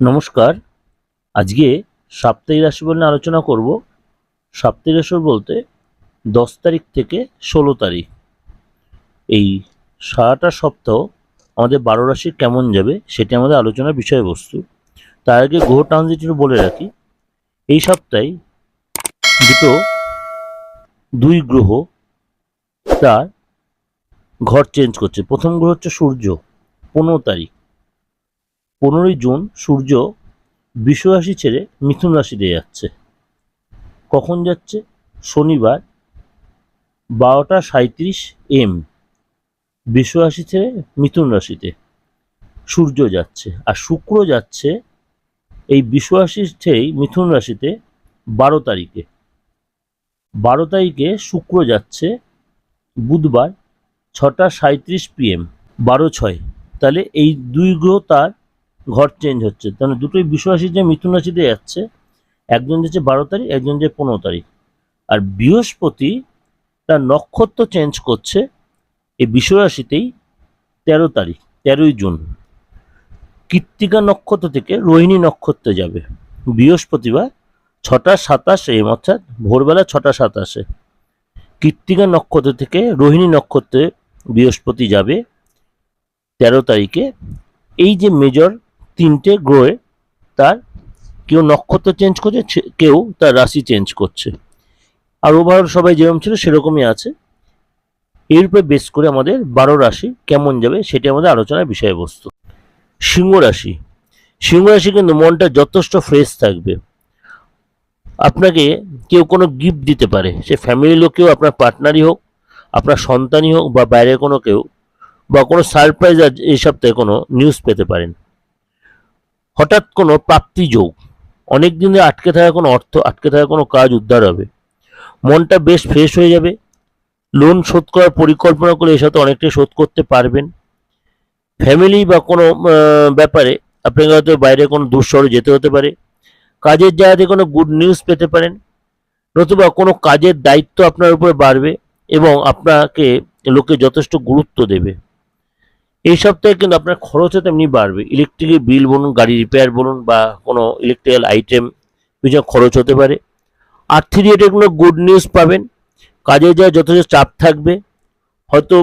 নমস্কার। আজকে সাপ্তাহিক রাশিফল নিয়ে আলোচনা করব। সাপ্তাহিক রাশিফল বলতে দশ তারিখ থেকে ষোলো তারিখ। এই সারাটা সপ্তাহ আমাদের বারো রাশি কেমন যাবে সেটি আমাদের আলোচনার বিষয়বস্তু। তার আগে গ্রহ ট্রানজিট বলে রাখি। এই সপ্তাহে দুটো, দুই গ্রহ তার ঘর চেঞ্জ করছে। প্রথম গ্রহ হচ্ছে সূর্য, পনেরো তারিখ। পনেরোই জুন সূর্য বিশ্ব রাশি ছেড়ে মিথুন রাশিতে যাচ্ছে। কখন যাচ্ছে? শনিবার, বারোটা সাঁত্রিশ এম। বিশ্ব রাশি ছেড়ে মিথুন রাশিতে সূর্য যাচ্ছে আর শুক্র যাচ্ছে এই বিশ্ব রাশি ছেড়েই মিথুন রাশিতে বারো তারিখে। বারো তারিখে শুক্র যাচ্ছে বুধবার, ছটা সাঁত্রিশ পিএম বারো ছয়। তাহলে এই দুই গ্রহ তার ঘর চেঞ্জ হচ্ছে। তাহলে দুটোই বিশ্বরাশি যে মিথুন রাশিতে যাচ্ছে। একজন যাচ্ছে বারো তারিখ, একজন যে পনেরো তারিখ। আর বৃহস্পতি তার নক্ষত্র চেঞ্জ করছে এই বিশ্বরাশিতেই তেরো তারিখ, তেরোই জুন। কৃত্তিকা নক্ষত্র থেকে রোহিণী নক্ষত্রে যাবে। বৃহস্পতিবার ছটা সাতাশে অর্থাৎ ভোরবেলা ছটা সাতাশে। কৃত্তিকা নক্ষত্র থেকে রোহিণী নক্ষত্রে বৃহস্পতি যাবে তেরো তারিখে। এই যে মেজর তিনটে গ্রহে তার কেউ নক্ষত্র চেঞ্জ করছে কেউ তার রাশি চেঞ্জ করছে। আর ওভারঅল সবাই যেরকম ছিল সেরকমই আছে। এর উপরে বেস করে আমাদের বারো রাশি কেমন যাবে সেটি আমাদের আলোচনার বিষয়বস্তু। সিংহ রাশি। সিংহ রাশি কিন্তু মনটা যথেষ্ট ফ্রেশ থাকবে। আপনাকে কেউ কোনো গিফট দিতে পারে। সে ফ্যামিলির লোক কেউ, আপনার পার্টনারই হোক, আপনার সন্তানই হোক বা বাইরের কোনো কেউ, বা কোনো সারপ্রাইজ এই সপ্তাহে কোনো নিউজ পেতে পারেন। হঠাৎ কোনো প্রাপ্তি যোগ। অনেক দিন আটকে থাকা কোনো অর্থ, আটকে থাকা কোনো কাজ উদ্ধার হবে। মনটা বেশ ফ্রেশ হয়ে যাবে। লোন শোধ করার পরিকল্পনা করে এর সাথে অনেকটাই শোধ করতে পারবেন। ফ্যামিলি বা কোনো ব্যাপারে আপনাকে হয়তো বাইরে কোনো দূর শহরে যেতে হতে পারে। কাজের জায়গাতে কোনো গুড নিউজ পেতে পারেন। নতুবা কোনো কাজের দায়িত্ব আপনার উপরে বাড়বে এবং আপনাকে লোকে যথেষ্ট গুরুত্ব দেবে। এই সপ্তাহে কিন্তু আপনার খরচও তেমনি বাড়বে। ইলেকট্রিকের বিল বলুন, গাড়ি রিপেয়ার বলুন বা কোনো ইলেকট্রিক্যাল আইটেম পিছনে খরচ হতে পারে। আর্থিক রেটে কোনো গুড নিউজ পাবেন। কাজে যা যথেষ্ট চাপ থাকবে। হয়তো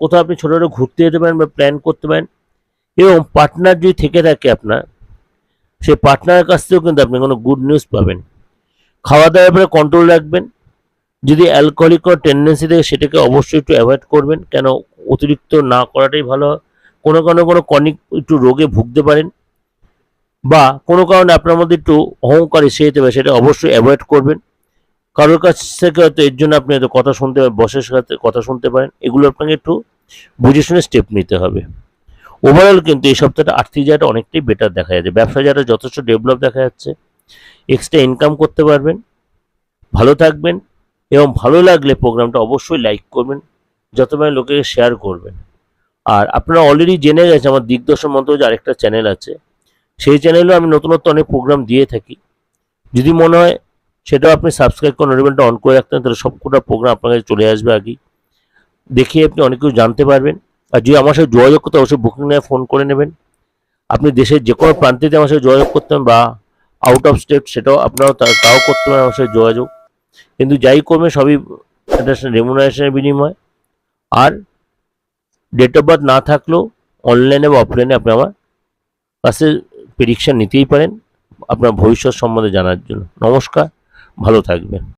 কোথাও আপনি ছোটো ছোটো ঘুরতে যেতে পারেন বা প্ল্যান করতে পারেন। এবং পার্টনার যদি থেকে থাকে আপনার সেই পার্টনারের কাছ থেকেও কিন্তু আপনি কোনো গুড নিউজ পাবেন। খাওয়া দাওয়ার ব্যাপারে কন্ট্রোল রাখবেন। যদি অ্যালকোহলিক কোনো টেন্ডেন্সি থাকে, সেটাকে অবশ্যই একটু অ্যাভয়েড করবেন। কেন? অতিরিক্ত না করাটাই ভালো হয়। কোনো কারণে কোনো কনিক একটু রোগে ভুগতে পারেন বা কোনো কারণে আপনার মধ্যে একটু অহংকার এসে যেতে পারে, সেটা অবশ্যই অ্যাভয়েড করবেন। কারোর কাছ থেকে হয়তো এর জন্য আপনি হয়তো কথা শুনতে পারেন, বসের সাথে কথা শুনতে পারেন। এগুলো আপনাকে একটু বুঝে শুনে স্টেপ নিতে হবে। ওভারঅল কিন্তু এই সপ্তাহটা আর্থিক জায়গাটা অনেকটাই বেটার দেখা যাচ্ছে। ব্যবসা জায়গাটা যথেষ্ট ডেভেলপ দেখা যাচ্ছে। এক্সট্রা ইনকাম করতে পারবেন। ভালো থাকবেন। এবং ভালো লাগলে প্রোগ্রামটা অবশ্যই লাইক করবেন, যত লোকেকে শেয়ার করবেন। আর আপনারা অলরেডি জেনে গেছে আমার দিগদর্শন মন্ত্র যে আরেকটা চ্যানেল আছে, সেই চ্যানেলেও আমি নতুনত্ব অনেক প্রোগ্রাম দিয়ে থাকি। যদি মনে হয় সেটাও আপনি সাবস্ক্রাইব করে নোটিফিকেশনটা অন করে রাখতেন তাহলে সবকটা প্রোগ্রাম আপনার কাছে চলে আসবে আগেই। দেখে আপনি অনেক কিছু জানতে পারবেন। আর যদি আমার সাথে যোগাযোগ করতে অবশ্যই বুকিং নিয়ে ফোন করে নেবেন। আপনি দেশের যে কোনো প্রান্তে আমার সাথে যোগাযোগ করতে পারেন বা আউট অফ স্টেট সেটাও আপনারাও তাও করতে পারেন আমার সাথে যোগাযোগ। কিন্তু যাই কমে সবই রেমুনারেশনের বিনিময়। আর ডেট অফ বার্থ না থাকলেও অনলাইনে বা অফলাইনে আপনি আমার কাছে পরীক্ষা নিতেই পারেন। আপনার ভবিষ্যৎ সম্বন্ধে জানার জন্য। নমস্কার, ভালো থাকবেন।